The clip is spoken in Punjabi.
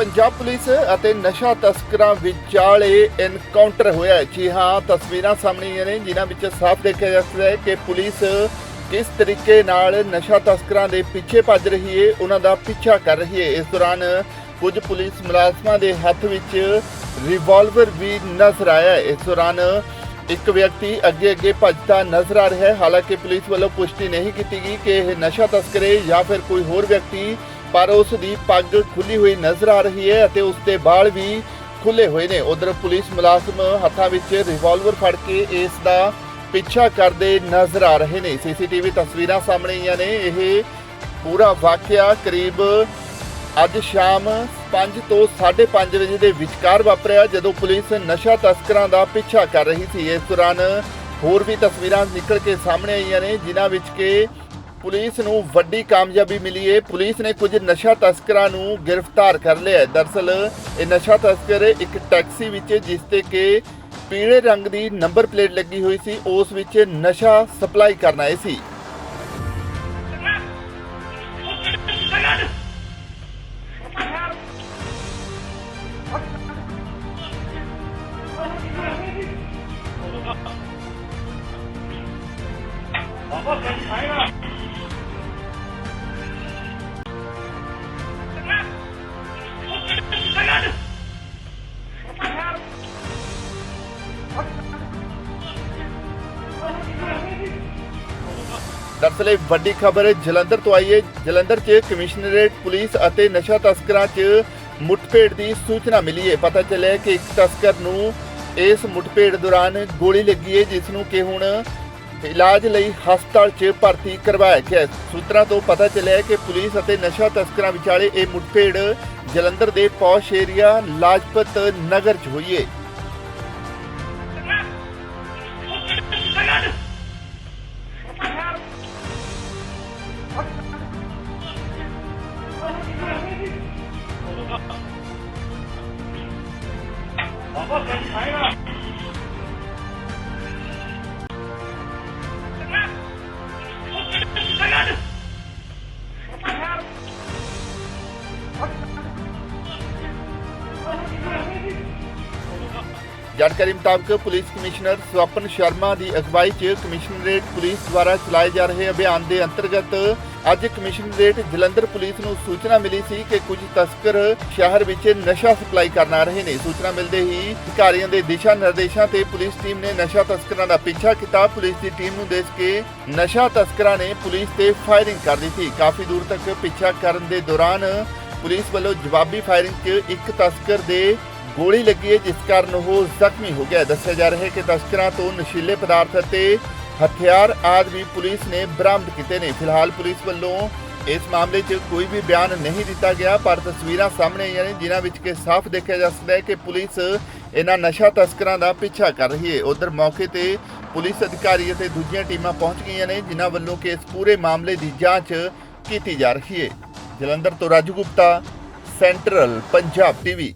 ਪੰਜਾਬ ਪੁਲਿਸ ਅਤੇ ਨਸ਼ਾ ਤਸਕਰਾਂ ਵਿਚਾਲੇ ਐਨਕਾਊਂਟਰ ਹੋਇਆ ਜੀ ਹਾਂ, ਤਸਵੀਰਾਂ ਸਾਹਮਣੇ ਆਈਆਂ ਨੇ, ਜਿਨ੍ਹਾਂ ਵਿੱਚ ਸਾਫ਼ ਦੇਖਿਆ ਜਾ ਸਕਦਾ ਹੈ ਕਿ ਪੁਲਿਸ ਕਿਸ ਤਰੀਕੇ ਨਾਲ ਨਸ਼ਾ ਤਸਕਰਾਂ ਦੇ ਪਿੱਛੇ ਭੱਜ ਰਹੀ ਹੈ, ਉਹਨਾਂ ਦਾ ਪਿੱਛਾ ਕਰ ਰਹੀ ਹੈ। ਇਸ ਦੌਰਾਨ ਕੁਝ ਪੁਲਿਸ ਮੁਲਾਜ਼ਮਾਂ ਦੇ ਹੱਥ ਵਿੱਚ ਰਿਵਾਲਵਰ ਵੀ ਨਜ਼ਰ ਆਇਆ ਇਸ ਦੌਰਾਨ ਇੱਕ ਵਿਅਕਤੀ ਅੱਗੇ ਅੱਗੇ ਭੱਜਦਾ ਨਜ਼ਰ ਆ ਰਿਹਾ ਹੈ। ਹਾਲਾਂਕਿ ਪੁਲਿਸ ਵੱਲੋਂ ਪੁਸ਼ਟੀ ਨਹੀਂ ਕੀਤੀ ਗਈ ਕਿ ਇਹ ਨਸ਼ਾ ਤਸਕਰੇ ਜਾਂ ਫਿਰ ਕੋਈ ਹੋਰ ਵਿਅਕਤੀ ਪਰ ਉਸ ਦੀ ਪੱਗ ਖੁੱਲੀ ਹੋਈ ਨਜ਼ਰ ਆ ਰਹੀ ਹੈ ਅਤੇ ਉਸ ਦੇ ਵਾਲ ਵੀ ਖੁੱਲੇ ਹੋਏ ਨੇ। ਉਧਰ ਪੁਲਿਸ ਮੁਲਾਜ਼ਮ ਹੱਥਾਂ ਵਿੱਚ ਰਿਵਾਲਵਰ ਫੜ ਕੇ ਇਸ ਦਾ ਪਿੱਛਾ ਕਰਦੇ ਨਜ਼ਰ ਆ ਰਹੇ ਨੇ। ਸੀਸੀਟੀਵੀ ਤਸਵੀਰਾਂ ਸਾਹਮਣੇ ਆਈਆਂ ਨੇ। ਇਹ ਪੂਰਾ ਵਾਕਿਆ ਕਰੀਬ ਅੱਜ ਸ਼ਾਮ 5 ਤੋਂ 5:30 ਵਜੇ ਦੇ ਵਿਚਕਾਰ ਵਾਪਰਿਆ, ਜਦੋਂ ਪੁਲਿਸ ਨਸ਼ਾ ਤਸਕਰਾਂ ਦਾ ਪਿੱਛਾ ਕਰ ਰਹੀ ਸੀ। ਇਸ ਦੌਰਾਨ ਹੋਰ ਵੀ ਤਸਵੀਰਾਂ ਨਿਕਲ ਕੇ ਸਾਹਮਣੇ ਆਈਆਂ ਨੇ, ਜਿਨ੍ਹਾਂ ਵਿੱਚ ਕਿ ਪੁਲਿਸ ਨੂੰ ਵੱਡੀ ਕਾਮਯਾਬੀ ਮਿਲੀ ਹੈ ਪੁਲਿਸ ਨੇ ਕੁਝ ਨਸ਼ਾ ਤਸਕਰਾਂ ਨੂੰ ਗ੍ਰਿਫਤਾਰ ਕਰ ਲਿਆ ਹੈ ਦਰਸਲ, ਇਹ ਨਸ਼ਾ ਤਸਕਰ ਇੱਕ ਟੈਕਸੀ ਵਿੱਚ, ਜਿਸ ਤੇ ਕਿ ਪੀਲੇ ਰੰਗ ਦੀ ਨੰਬਰ ਪਲੇਟ ਲੱਗੀ ਹੋਈ ਸੀ, ਉਸ ਵਿੱਚ ਨਸ਼ਾ ਸਪਲਾਈ ਕਰਨ ਆਏ ਸੀ। ਦਰਅਸਲ ਇਹ ਵੱਡੀ ਖਬਰ ਜਲੰਧਰ ਤੋਂ ਆਈ ਹੈ। ਜਲੰਧਰ 'ਚ ਕਮਿਸ਼ਨਰੇਟ ਪੁਲਿਸ ਅਤੇ ਨਸ਼ਾ ਤਸਕਰਾਂ 'ਚ ਮੁੱਠਭੇੜ ਦੀ ਸੂਚਨਾ ਮਿਲੀ ਹੈ। ਪਤਾ ਚੱਲਿਆ ਕਿ ਇੱਕ ਤਸਕਰ ਨੂੰ ਇਸ ਮੁੱਠਭੇੜ ਦੌਰਾਨ ਗੋਲੀ ਲੱਗੀ ਹੈ, ਜਿਸ ਨੂੰ ਕਿ ਹੁਣ ਇਲਾਜ ਲਈ ਹਸਪਤਾਲ 'ਚ ਭਰਤੀ ਕਰਵਾਇਆ ਗਿਆ ਸੂਤਰਾਂ ਤੋਂ ਪਤਾ ਚੱਲਿਆ ਕਿ ਪੁਲਿਸ ਅਤੇ ਨਸ਼ਾ ਤਸਕਰਾਂ ਵਿਚਾਲੇ ਇਹ ਮੁੱਠਭੇੜ ਜਲੰਧਰ ਦੇ ਪੌਸ਼ ਏਰੀਆ ਲਾਜਪਤ ਨਗਰ 'ਚ ਹੋਈ ਹੈ। 老婆很疼了。ਜਾਣਕਾਰੀ ਮੁਤਾਬਕ ਪੁਲਿਸ ਕਮਿਸ਼ਨਰ ਸਵਪਨ ਸ਼ਰਮਾ ਦੀ ਅਗਵਾਈ 'ਚ ਕਮਿਸ਼ਨਰੇਟ ਪੁਲਿਸ ਦੁਆਰਾ ਚਲਾਏ ਜਾ ਰਹੇ ਅਭਿਆਨ ਦੇ ਅੰਤਰਗਤ ਅੱਜ ਕਮਿਸ਼ਨਰੇਟ ਜਲੰਧਰ ਪੁਲਿਸ ਨੂੰ ਸੂਚਨਾ ਮਿਲੀ ਸੀ ਕਿ ਕੁਝ ਤਸਕਰ ਸ਼ਹਿਰ ਵਿੱਚ ਨਸ਼ਾ ਸਪਲਾਈ ਕਰਨ ਆ ਰਹੇ ਨੇ। ਸੂਚਨਾ ਮਿਲਦੇ ਹੀ ਅਧਿਕਾਰੀਆਂ ਦੇ ਦਿਸ਼ਾ ਨਿਰਦੇਸ਼ਾਂ ਤੇ ਪੁਲਿਸ ਟੀਮ ਨੇ ਨਸ਼ਾ ਤਸਕਰਾਂ ਦਾ ਪਿੱਛਾ ਕੀਤਾ। ਪੁਲਿਸ ਦੀ ਟੀਮ ਨੂੰ ਦੇਖ ਕੇ ਨਸ਼ਾ ਤਸਕਰਾਂ ਨੇ ਪੁਲਿਸ ਤੇ ਫਾਇਰਿੰਗ ਕਰ ਦਿੱਤੀ। ਕਾਫੀ ਦੂਰ ਤੱਕ ਪਿੱਛਾ ਕਰਨ ਦੇ ਦੌਰਾਨ ਪੁਲਿਸ ਵੱਲੋਂ ਜਵਾਬੀ ਫਾਇਰਿੰਗ 'ਚ ਇੱਕ ਤਸਕਰ ਦੇ ਗੋਲੀ ਲੱਗੀ ਹੈ, ਜਿਸ ਕਾਰਨ ਉਹ ਜ਼ਖਮੀ ਹੋ ਗਿਆ। ਦੱਸਿਆ ਜਾ ਰਿਹਾ ਹੈ ਕਿ ਤਸਕਰਾਂ ਤੋਂ ਨਸ਼ੀਲੇ ਪਦਾਰਥ ਅਤੇ ਹਥਿਆਰ ਆਦਿ ਵੀ ਪੁਲਿਸ ਨੇ ਬਰਾਮਦ ਕੀਤੇ ਨੇ। ਫਿਲਹਾਲ ਪੁਲਿਸ ਵੱਲੋਂ ਇਸ ਮਾਮਲੇ 'ਚ ਕੋਈ ਵੀ ਬਿਆਨ ਨਹੀਂ ਦਿੱਤਾ ਗਿਆ, ਪਰ ਤਸਵੀਰਾਂ ਸਾਹਮਣੇ ਆਈਆਂ ਨੇ, ਜਿਨ੍ਹਾਂ ਵਿੱਚ ਕਿ ਸਾਫ਼ ਦੇਖਿਆ ਜਾ ਸਕਦਾ ਹੈ ਕਿ ਪੁਲਿਸ ਇਹਨਾਂ ਨਸ਼ਾ ਤਸਕਰਾਂ ਦਾ ਪਿੱਛਾ ਕਰ ਰਹੀ ਹੈ। ਉਧਰ ਮੌਕੇ ਤੇ ਪੁਲਿਸ ਅਧਿਕਾਰੀ ਅਤੇ ਦੂਜੀਆਂ ਟੀਮਾਂ ਪਹੁੰਚ ਗਈਆਂ ਨੇ, ਜਿਨ੍ਹਾਂ ਵੱਲੋਂ ਕਿ ਇਸ ਪੂਰੇ ਮਾਮਲੇ ਦੀ ਜਾਂਚ ਕੀਤੀ ਜਾ ਰਹੀ ਹੈ। ਜਲੰਧਰ ਤੋਂ ਰਾਜੂ ਗੁਪਤਾ, ਸੈਂਟਰਲ ਪੰਜਾਬ ਟੀਵੀ।